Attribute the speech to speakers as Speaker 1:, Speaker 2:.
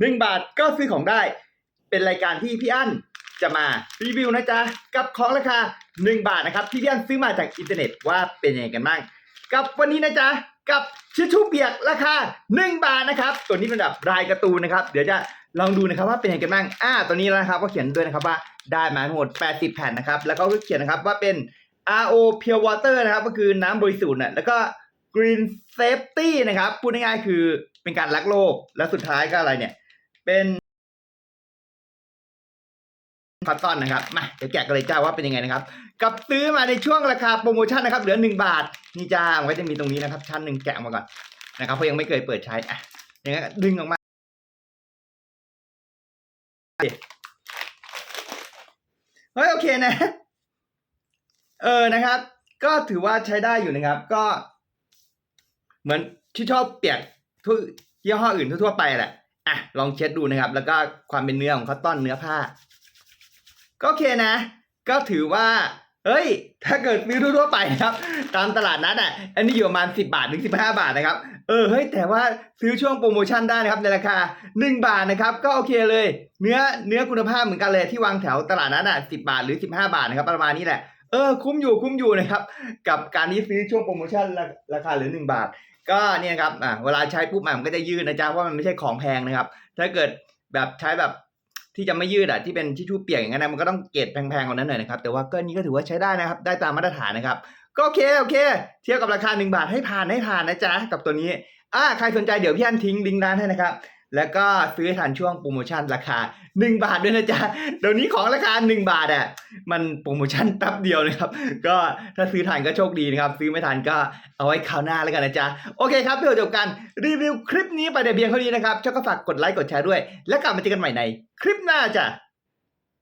Speaker 1: หนึ่งบาทก็ซื้อของได้ เป็นรายการที่พี่อั้นจะมารีวิวนะจ๊ะกับของราคาหนึ่งบาทนะครับที่พี่อั้นซื้อมาจากอินเทอร์เน็ตว่าเป็นยังไงกันบ้าง กับวันนี้นะจ๊ะกับชิชชูเปียกราคา 1 บาทนะครับ ตัวนี้เป็นแบบรายการ์ตูนนะครับ เดี๋ยวจะลองดูนะครับว่าเป็นยังไงกันบ้างอ่าตัวนี้นะครับก็เขียนด้วยนะครับว่าได้มาทั้งหมด 80 แผ่นนะครับ แล้วก็เขียนนะครับว่าเป็น RO Pure Water นะครับ ก็คือน้ำบริสุทธิ์นะแล้วก็ Green Safety นะครับพูดง่ายๆคือเป็นการรักโลกแล้วสุดท้ายก็อะไรเนี่ย เป็นคอตตอนนะครับมาเดี๋ยวแกะกันเลยจ้าว่าเป็นยังไงนะครับ กับซื้อมาในช่วงราคาโปรโมชั่นนะครับ เหลือหนึ่งบาท นี่จ้ามันก็จะมีตรงนี้นะครับ ชั้นหนึ่งแกะมาก่อนนะครับเพราะยังไม่เคยเปิดใช้อะอย่างนั้นดึงออกมาเฮ้ยโอเคนะ เออนะครับ ก็ถือว่าใช้ได้อยู่นะครับ ก็ เหมือนที่ชอบเปียกทุกยี่ห้ออื่นทั่วไปแหละ อะลองเช็ดดูนะครับ แล้วก็ความเป็นเนื้อของคอตตอนเนื้อผ้า ก็โอเคนะ ก็ถือว่าเฮ้ย ถ้าเกิดซื้อทั่วไปนะครับ ตามตลาดนัดอะ อันนี้อยู่ประมาณ 10 บาทถึง 15 บาทนะครับ เออ เฮ้ย แต่ว่าซื้อช่วงโปรโมชั่นได้นะครับ ในราคา 1 บาทนะครับ ก็โอเคเลย เนื้อ เนื้อคุณภาพเหมือนกันเลยที่วางแถวตลาดนัดอะ10 บาทหรือ 15 บาทนะครับ ประมาณนี้แหละ เออคุ้มอยู่คุ้มอยู่นะครับ กับการที่ซื้อช่วงโปรโมชั่นราราคาเหลือ1บาท ก็เนี่ยครับอ่าเวลาใช้ปุ๊บมันก็จะยืดนะจ๊ะเพราะมันไม่ใช่ของแพงนะครับ ถ้าเกิดแบบใช้แบบที่จะไม่ยืดอะที่เป็นทิชชู่เปียกอย่างนั้นนะมันก็ต้องเกรดแพงๆกว่านั้นหน่อยนะครับแต่ว่าก็นี่ก็ถือว่าใช้ได้นะครับ ได้ตามมาตรฐานนะครับ ก็โอเคโอเค เทียบกับราคา 1 บาทให้ผ่านให้ผ่านนะจ๊ะกับตัวนี้อ่าใครสนใจเดี๋ยวพี่อันทิ้งลิงก์ร้านให้นะครับ แล้วก็ซื้อทันช่วงโปรโมชั่นราคา 1 บาทด้วยนะจ๊ะเดี๋ยวนี้ของราคา 1 บาทอะมันโปรโมชั่นแป๊บเดียวนะครับ ก็ถ้าซื้อทันก็โชคดีนะครับ ซื้อไม่ทันก็เอาไว้คราวหน้าแล้วกันนะจ๊ะ โอเคครับเพื่อจบการรีวิวคลิปนี้ไปแต่เพียงเท่านี้นะครับช่วยก็ฝากกดไลค์กดแชร์ด้วย แล้วกลับมาเจอกันใหม่ในคลิปหน้าจ้ะ